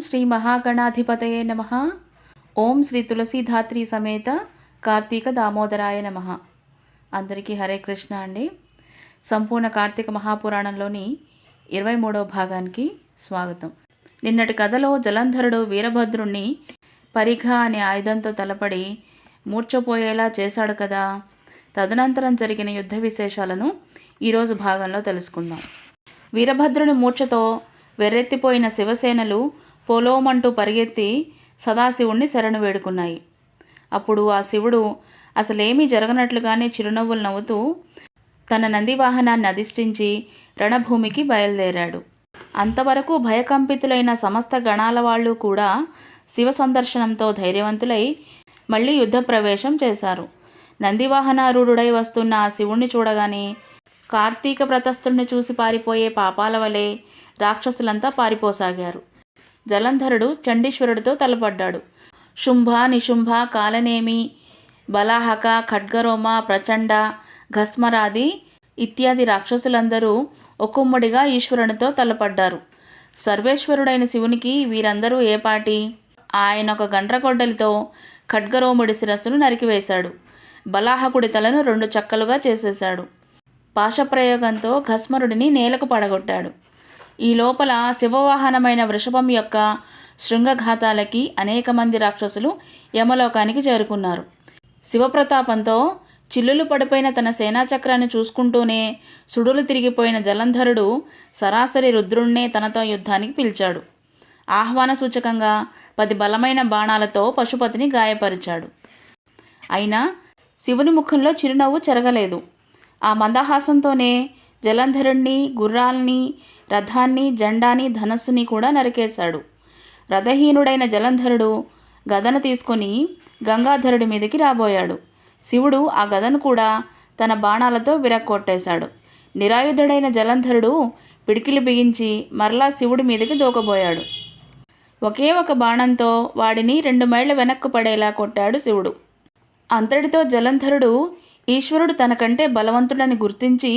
శ్రీ మహాగణాధిపతయే నమ. ఓం శ్రీ తులసీధాత్రి సమేత కార్తీక దామోదరాయ నమ. అందరికీ హరే కృష్ణ అండి. సంపూర్ణ కార్తీక మహాపురాణంలోని ఇరవై మూడవ భాగానికి స్వాగతం. నిన్నటి కథలో జలంధరుడు వీరభద్రుణ్ణి పరిఘ అనే ఆయుధంతో తలపడి మూర్చపోయేలా చేశాడు కదా. తదనంతరం జరిగిన యుద్ధ విశేషాలను ఈరోజు భాగంలో తెలుసుకుందాం. వీరభద్రుని మూర్ఛతో వెర్రెత్తిపోయిన శివసేనలు పోలోమంటూ పరిగెత్తి సదాశివుణ్ణి శరణు వేడుకున్నాయి. అప్పుడు ఆ శివుడు అసలేమీ జరగనట్లుగానే చిరునవ్వులు నవ్వుతూ తన నంది వాహనాన్ని అధిష్ఠించి రణభూమికి బయలుదేరాడు. అంతవరకు భయకంపితులైన సమస్త గణాల వాళ్ళు కూడా శివ సందర్శనంతో ధైర్యవంతులై మళ్ళీ యుద్ధ ప్రవేశం చేశారు. నందివాహనారూఢుడై వస్తున్న ఆ శివుణ్ణి చూడగానే కార్తీక వ్రతస్థుణ్ణి చూసి పారిపోయే పాపాల వలె రాక్షసులంతా పారిపోసాగారు. జలంధరుడు చండీశ్వరుడితో తలపడ్డాడు. శుంభ నిశుంభ కాలనేమి బలాహక ఖడ్గరోమ ప్రచండ ఘస్మరాది ఇత్యాది రాక్షసులందరూ ఒక్కొమ్మడిగా ఈశ్వరునితో తలపడ్డారు. సర్వేశ్వరుడైన శివునికి వీరందరూ ఏపాటి ఆయన ఒక గండ్రగొడ్డలితో ఖడ్గరోముడి శిరస్సును నరికివేశాడు. బలాహకుడి తలను రెండు చక్కలుగా చేసేశాడు. పాశప్రయోగంతో ఘస్మరుడిని నేలకు పడగొట్టాడు. ఈ లోపల శివవాహనమైన వృషభం యొక్క శృంగఘాతాలకి అనేక మంది రాక్షసులు యమలోకానికి చేరుకున్నారు. శివప్రతాపంతో చిల్లులు పడిపోయిన తన సేనాచక్రాన్ని చూసుకుంటూనే సుడులు తిరిగిపోయిన జలంధరుడు సరాసరి రుద్రుణ్ణే తనతో యుద్ధానికి పిలిచాడు. ఆహ్వాన సూచకంగా పది బలమైన బాణాలతో పశుపతిని గాయపరిచాడు. అయినా శివుని ముఖంలో చిరునవ్వు చెరగలేదు. ఆ మందహాసంతోనే జలంధరుణ్ణి గుర్రాల్ని రథాన్ని జెండాని ధనస్సుని కూడా నరికేశాడు. రథహీనుడైన జలంధరుడు గదను తీసుకొని గంగాధరుడి మీదకి రాబోయాడు. శివుడు ఆ గదను కూడా తన బాణాలతో విరక్కొట్టేశాడు. నిరాయుధుడైన జలంధరుడు పిడికిలు బిగించి మరలా శివుడి మీదకి దూకబోయాడు. ఒకే ఒక బాణంతో వాడిని రెండు మైళ్ళ వెనక్కు పడేలా కొట్టాడు శివుడు. అంతటితో జలంధరుడు ఈశ్వరుడు తనకంటే బలవంతుడని గుర్తించి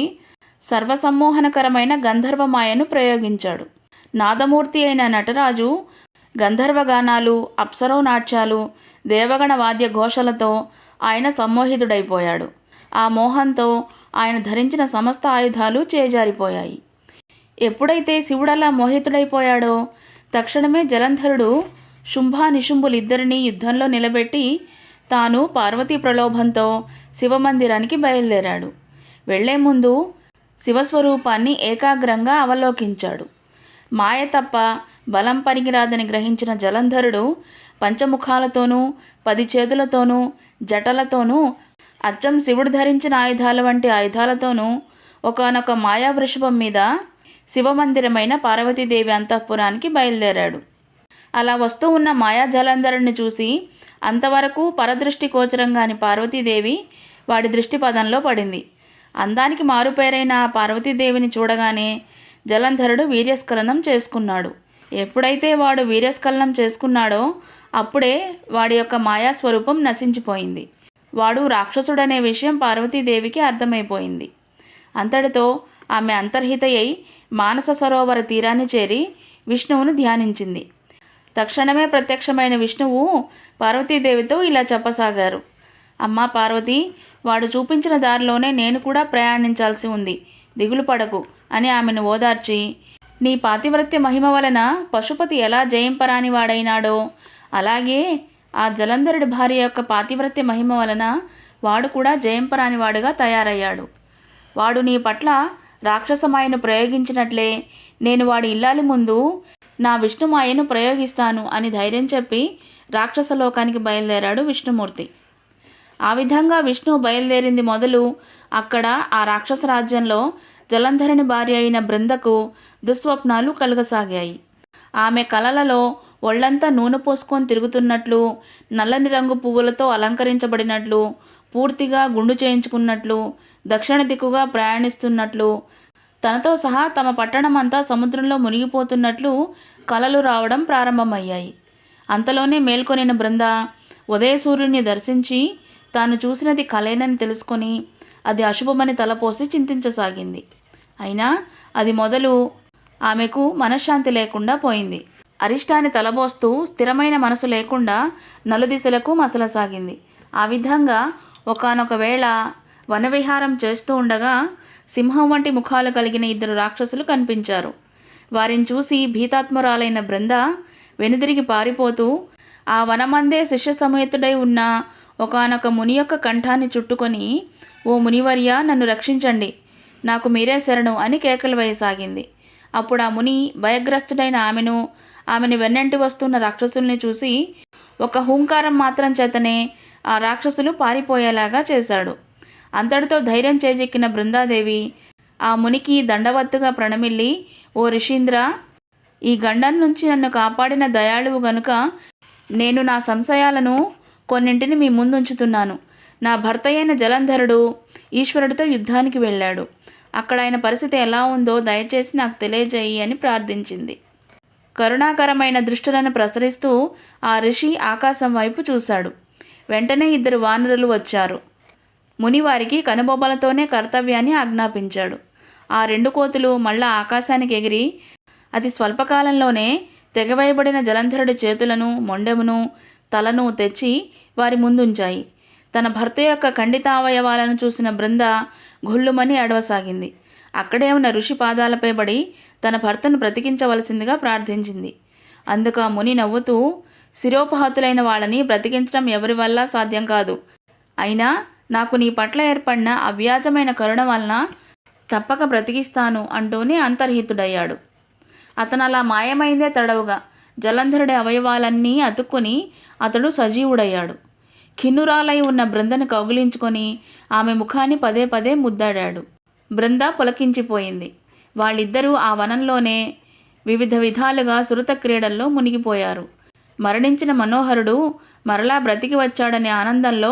సర్వసమ్మోహనకరమైన గంధర్వమాయను ప్రయోగించాడు. నాదమూర్తి అయిన నటరాజు గంధర్వగానాలు అప్సరో నాట్యాలు దేవగణ వాద్య ఘోషలతో ఆయన సమ్మోహితుడైపోయాడు. ఆ మోహంతో ఆయన ధరించిన సమస్త ఆయుధాలు చేజారిపోయాయి. ఎప్పుడైతే శివుడలా మోహితుడైపోయాడో తక్షణమే జలంధరుడు శుంభా నిశుంభులిద్దరినీ యుద్ధంలో నిలబెట్టి తాను పార్వతీ ప్రలోభంతో శివమందిరానికి బయలుదేరాడు. వెళ్ళే ముందు శివస్వరూపాన్ని ఏకాగ్రంగా అవలోకించాడు. మాయ తప్ప బలం పనికిరాదని గ్రహించిన జలంధరుడు పంచముఖాలతోనూ పది చేతులతోనూ జటలతోనూ అచ్చం శివుడు ధరించిన ఆయుధాల వంటి ఆయుధాలతోనూ ఒకనొక మాయా వృషభం మీద శివమందిరమైన పార్వతీదేవి అంతఃపురానికి బయలుదేరాడు. అలా వస్తూ ఉన్న మాయా జలంధరుడిని చూసి అంతవరకు పరదృష్టి గోచరంగాని పార్వతీదేవి వాడి దృష్టిపదంలో పడింది. అందానికి మారుపేరైన పార్వతీదేవిని చూడగానే జలంధరుడు వీర్యస్ఖలనం చేసుకున్నాడు. ఎప్పుడైతే వాడు వీర్యస్ఖలనం చేసుకున్నాడో అప్పుడే వాడి యొక్క మాయా స్వరూపం నశించిపోయింది. వాడు రాక్షసుడనే విషయం పార్వతీదేవికి అర్థమైపోయింది. అంతటితో ఆమె అంతర్హితయ్యై మానస సరోవర తీరాన్ని చేరి విష్ణువును ధ్యానించింది. తక్షణమే ప్రత్యక్షమైన విష్ణువు పార్వతీదేవితో ఇలా చెప్పసాగారు. అమ్మా పార్వతి వాడు చూపించిన దారిలోనే నేను కూడా ప్రయాణించాల్సి ఉంది. దిగులు పడకు అని ఆమెను ఓదార్చి నీ పాతివ్రత్య మహిమ వలన పశుపతి ఎలా జయింపరాని వాడైనాడో. అలాగే ఆ జలంధరుడి భార్య యొక్క పాతివ్రత్య మహిమ వలన వాడు కూడా జయంపరాని వాడుగా తయారయ్యాడు. వాడు నీ పట్ల రాక్షసమాయను ప్రయోగించినట్లే నేను వాడి ఇల్లాలి ముందు నా విష్ణుమాయను ప్రయోగిస్తాను అని ధైర్యం చెప్పి రాక్షసలోకానికి బయలుదేరాడు విష్ణుమూర్తి. ఆ విధంగా విష్ణువు బయలుదేరింది మొదలు. అక్కడ ఆ రాక్షస రాజ్యంలో జలంధరుని భార్య అయిన బృందకు దుస్వప్నాలు కలగసాగాయి. ఆమె కలలలో ఒళ్ళంతా నూనె పోసుకొని తిరుగుతున్నట్లు నల్లని రంగు పువ్వులతో అలంకరించబడినట్లు పూర్తిగా గుండు చేయించుకున్నట్లు దక్షిణ దిక్కుగా ప్రయాణిస్తున్నట్లు తనతో సహా తమ పట్టణమంతా సముద్రంలో మునిగిపోతున్నట్లు కలలు రావడం ప్రారంభమయ్యాయి. అంతలోనే మేల్కొనిన బృంద ఉదయ సూర్యుని దర్శించి తాను చూసినది కలేనని తెలుసుకొని అది అశుభమని తలపోసి చింతించసాగింది. అయినా అది మొదలు ఆమెకు మనశ్శాంతి లేకుండా పోయింది. అరిష్టాన్ని తలబోస్తూ స్థిరమైన మనసు లేకుండా నలుదిశలకు మసలసాగింది. ఆ విధంగా ఒకనొక వేళ వనవిహారం చేస్తూ ఉండగా సింహం వంటి ముఖాలు కలిగిన ఇద్దరు రాక్షసులు కనిపించారు. వారిని చూసి భీతాత్మరాలైన బృంద వెనుదిరిగి పారిపోతూ ఆ వనమందే శిష్య సమేతుడై ఉన్న ఒకానొక ముని యొక్క కంఠాన్ని చుట్టుకొని ఓ మునివర్య నన్ను రక్షించండి. నాకు మీరే శరణు అని కేకలు వేయసాగింది. అప్పుడు ఆ ముని భయగ్రస్తుడైన ఆమెను ఆమెను వెన్నంటి వస్తున్న రాక్షసుల్ని చూసి ఒక హూంకారం మాత్రం చేతనే ఆ రాక్షసులు పారిపోయేలాగా చేశాడు. అంతటితో ధైర్యం చేజెక్కిన బృందాదేవి ఆ మునికి దండవత్తుగా ప్రణమిల్లి ఓ రిషీంద్ర ఈ గండం నుంచి నన్ను కాపాడిన దయాళువు గనుక నేను నా సంశయాలను కొన్నింటిని మీ ముందు ఉంచుతున్నాను నా భర్త అయిన జలంధరుడు ఈశ్వరుడితో యుద్ధానికి వెళ్ళాడు. అక్కడ ఆయన పరిస్థితి ఎలా ఉందో దయచేసి నాకు తెలియజేయి అని ప్రార్థించింది. కరుణాకరమైన దృష్టులను ప్రసరిస్తూ ఆ ఋషి ఆకాశం వైపు చూశాడు. వెంటనే ఇద్దరు వానరులు వచ్చారు. మునివారికి కనుబొమ్మలతోనే కర్తవ్యాన్ని ఆజ్ఞాపించాడు. ఆ రెండు కోతులు మళ్ళా ఆకాశానికి ఎగిరి అతి స్వల్పకాలంలోనే తెగవేయబడిన జలంధరుడి చేతులను మొండెమును తలను తెచ్చి వారి ముందుంచాయి. తన భర్త యొక్క ఖండితావయవాలను చూసిన బృంద గుళ్ళుమని అడవసాగింది. అక్కడే ఉన్న ఋషి పాదాలపై పడి తన భర్తను బ్రతికించవలసిందిగా ప్రార్థించింది. అందుకు ఆ ముని నవ్వుతూ శిరోపహతులైన వాళ్ళని బ్రతికించడం ఎవరి వల్ల సాధ్యం కాదు. అయినా నాకు నీ పట్ల ఏర్పడిన అవ్యాజమైన కరుణ వలన తప్పక బ్రతికిస్తాను అంటూనే అంతర్హితుడయ్యాడు. అతను అలా మాయమైందే తడవుగా. జలంధరుడి అవయవాలన్నీ అతుక్కుని అతడు సజీవుడయ్యాడు. ఖిన్నురాలై ఉన్న బృందను కౌగిలించుకొని ఆమె ముఖాన్ని పదే పదే ముద్దాడాడు. బృంద పులకించిపోయింది. వాళ్ళిద్దరూ ఆ వనంలోనే వివిధ విధాలుగా సురత క్రీడల్లో మునిగిపోయారు. మరణించిన మనోహరుడు మరలా బ్రతికి వచ్చాడనే ఆనందంలో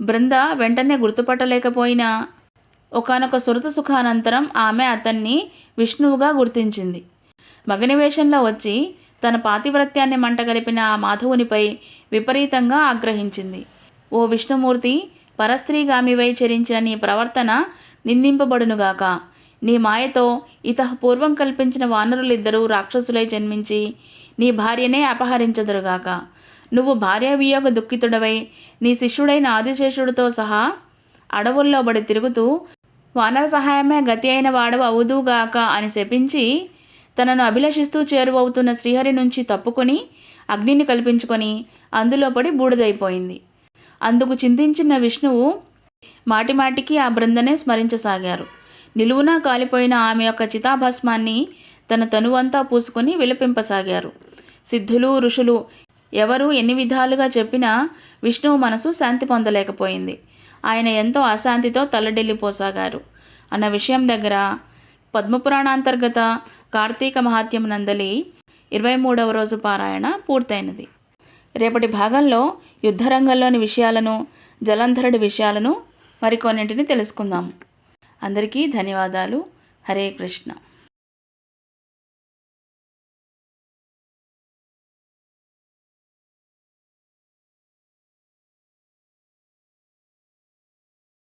బృంద వెంటనే గుర్తుపట్టలేకపోయినా ఒకనొక సురత సుఖానంతరం ఆమె అతన్ని విష్ణువుగా గుర్తించింది. మగని వేషంలో వచ్చి తన పాతివ్రత్యాన్ని మంటగలిపిన ఆ మాధవునిపై విపరీతంగా ఆగ్రహించింది. ఓ విష్ణుమూర్తి పరస్త్రీగామివై చరించిన నీ ప్రవర్తన నిందింపబడునుగాక. నీ మాయతో ఇతః పూర్వం కల్పించిన వానరులిద్దరూ రాక్షసులై జన్మించి నీ భార్యనే అపహరించదురుగాక. నువ్వు భార్య వియోగ దుఃఖితుడవై నీ శిష్యుడైన ఆదిశేషుడితో సహా అడవుల్లో బడి తిరుగుతూ వానర సహాయమే గతి అయిన వాడవు అవుదుగాక అని శపించి తనను అభిలషిస్తూ చేరువవుతున్న శ్రీహరి నుంచి తప్పుకొని అగ్నిని కల్పించుకొని అందులో పడి బూడిదైపోయింది. అందుకు చింతించిన విష్ణువు మాటిమాటికి ఆ బృందనే స్మరించసాగారు. నిలువునా కాలిపోయిన ఆమె యొక్క చితాభస్మాన్ని తన తనువంతా పూసుకొని విలపింపసాగారు. సిద్ధులు ఋషులు ఎవరు ఎన్ని విధాలుగా చెప్పినా విష్ణువు మనసు శాంతి పొందలేకపోయింది. ఆయన ఎంతో అశాంతితో తల్లడిల్లిపోసాగారు. అన్న విషయం దగ్గర పద్మపురాణాంతర్గత కార్తీక మహాత్యం నందలి ఇరవై మూడవ రోజు పారాయణ పూర్తయినది. రేపటి భాగంలో యుద్ధరంగంలోని విషయాలను జలంధరుడి విషయాలను మరికొన్నింటిని తెలుసుకుందాం. అందరికీ ధన్యవాదాలు. హరే కృష్ణ.